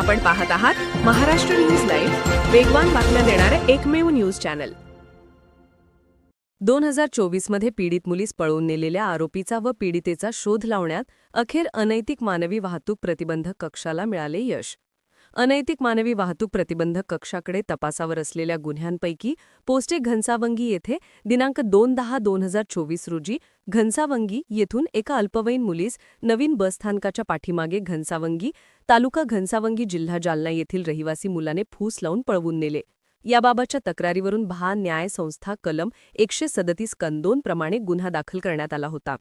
आपण पाहत आहात महाराष्ट्र न्यूज लाईव्ह वेगवान बातम्या देणारे एकमेव न्यूज चॅनल दोन हजार चोवीसमध्ये पीडित मुलीस पळवून नेलेल्या आरोपीचा व पीडितेचा शोध लावण्यात अखेर अनैतिक मानवी वाहतूक प्रतिबंधक कक्षाला मिळाले यश. अनैतिक मानवी वाहतूक प्रतिबंधक कक्षाकडे तपासावर असलेल्या गुन्ह्यांपैकी पोस्टे घनसावंगी येथे दिनांक दोन दहा दोन हजार चोवीस रोजी घनसावंगी येथून एका अल्पवयीन मुलीस नवीन बसस्थानकाच्या पाठीमागे घनसावंगी तालुका घनसावंगी जिल्हा जालना येथील रहिवासी मुलाने फूस लावून पळवून नेले. याबाबतच्या तक्रारीवरून भा न्याय संस्था कलम एकशे सदतीस कन प्रमाणे गुन्हा दाखल करण्यात आला होता.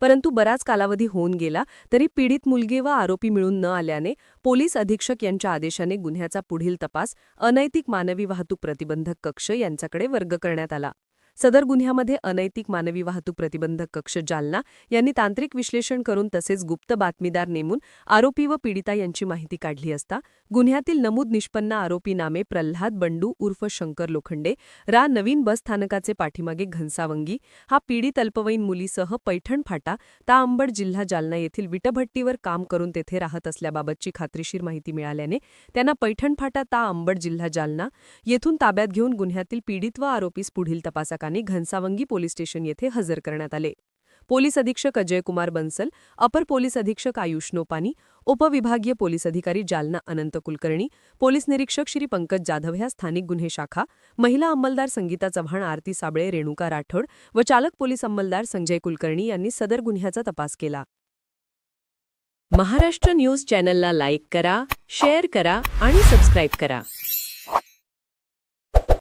परंतु बराच कालावधी होऊन गेला तरी पीडित मुलगी व आरोपी मिळून न आल्याने पोलीस अधीक्षक यांच्या आदेशाने गुन्ह्याचा पुढील तपास अनैतिक मानवी वाहतूक प्रतिबंधक कक्ष यांच्याकडे वर्ग करण्यात आला. सदर गुन्ह्यामध्ये अनैतिक मानवी वाहतूक प्रतिबंधक कक्ष जालना यांनी तांत्रिक विश्लेषण करून तसेच गुप्त बातमीदार नेमून आरोपी व पीडिता यांची माहिती काढली असता गुन्ह्यातील नमूद निष्पन्न आरोपी नामे प्रल्हाद बंडू उर्फ शंकर लोखंडे रा नवीन बस स्थानकाचे पाठीमागे घनसावंगी हा पीडित अल्पवयीन मुलीसह पैठण फाटा ता अंबड जिल्हा जालना येथील विटभट्टीवर काम करून तेथे राहत असल्याबाबतची खात्रीशीर माहिती मिळाल्याने त्यांना पैठण फाटा ता अंबड जिल्हा जालना येथून ताब्यात घेऊन गुन्ह्यातील पीडित व आरोपीस पुढील तपासा पथकाने घनसावंगी पोलीस स्टेशन येथे हजर करण्यात आले. पोलीस अधीक्षक अजयकुमार बन्सल अपर पोलीस अधीक्षक आयुष नोपानी उपविभागीय पोलीस अधिकारी जालना अनंत कुलकर्णी पोलीस निरीक्षक श्री पंकज जाधव ह्या स्थानिक गुन्हे शाखा महिला अंमलदार संगीता चव्हाण आरती साबळे रेणुका राठोड व चालक पोलीस अंमलदार संजय कुलकर्णी यांनी सदर गुन्ह्याचा तपास केला. महाराष्ट्र न्यूज चॅनलला लाईक करा शेअर करा आणि सबस्क्राईब करा.